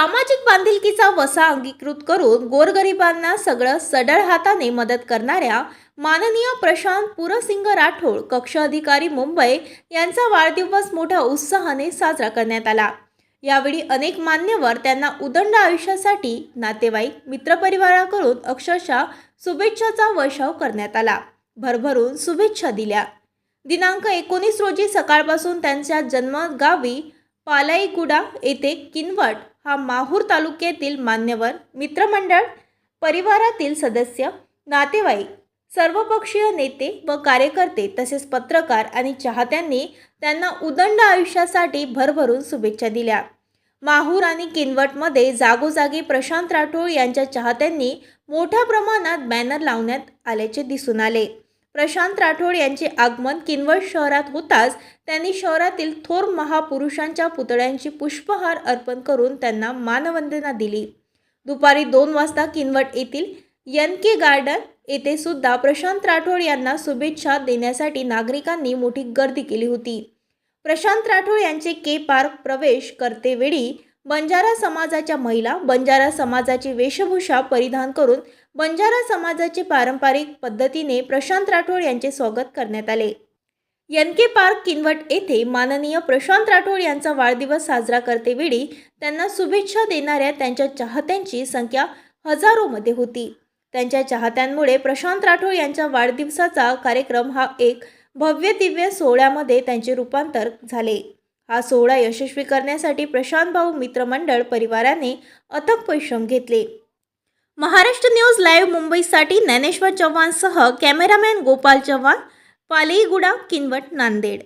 सामाजिक बांधिलकीचा वसा अंगीकृत करून गोरगरिबांना सगळं सडळ हाताने मदत करणाऱ्या माननीय प्रशांत पुरसिंग राठोड कक्ष अधिकारी मुंबई यांचा वाढदिवस मोठ्या उत्साहाने साजरा करण्यात आला. यावेळी अनेक मान्यवर त्यांना उदंड आयुष्यासाठी नातेवाईक मित्रपरिवाराकडून अक्षरशः शुभेच्छाचा वर्षाव करण्यात आला. भरभरून शुभेच्छा दिल्या. दिनांक एकोणीस रोजी सकाळपासून त्यांच्या जन्मगावी पालाईगुडा येथे किनवट हा माहूर तालुक्यातील मान्यवर मित्रमंडळ परिवारातील सदस्य नातेवाईक सर्वपक्षीय नेते व कार्यकर्ते तसेच पत्रकार आणि चाहत्यांनी त्यांना उदंड आयुष्यासाठी भरभरून शुभेच्छा दिल्या. माहूर आणि किनवटमध्ये जागोजागी प्रशांत राठोड यांच्या चाहत्यांनी मोठ्या प्रमाणात बॅनर लावण्यात आल्याचे दिसून आले. प्रशांत राठोड यांचे आगमन किनवट शहरात होताच त्यांनी शहरातील थोर महापुरुषांच्या पुतळ्यांची पुष्पहार अर्पण करून त्यांना मानवंदना दिली. दुपारी दोन वाजता किनवट येथील यन के गार्डन येथे सुद्धा प्रशांत राठोड यांना शुभेच्छा देण्यासाठी नागरिकांनी मोठी गर्दी केली होती. प्रशांत राठोड यांचे के पार्क प्रवेश करतेवेळी बंजारा समाजाच्या महिला बंजारा समाजाची वेशभूषा परिधान करून बंजारा समाजाचे पारंपरिक पद्धतीने प्रशांत राठोड यांचे स्वागत करण्यात आले. यनके के पार्क किनवट येथे माननीय प्रशांत राठोड यांचा वाढदिवस साजरा करतेवेळी त्यांना शुभेच्छा देणाऱ्या त्यांच्या चाहत्यांची संख्या हजारोमध्ये होती. त्यांच्या चाहत्यांमुळे प्रशांत राठोड यांच्या वाढदिवसाचा कार्यक्रम हा एक भव्य दिव्य सोहळ्यामध्ये त्यांचे रूपांतर झाले. हा सोहळा यशस्वी करण्यासाठी प्रशांत भाऊ मित्रमंडळ परिवाराने अथक परिश्रम घेतले. महाराष्ट्र न्यूज लाईव्ह मुंबईसाठी ज्ञानेश्वर चव्हाणसह कॅमेरामॅन गोपाल चव्हाण पालेगुडा किनवट नांदेड.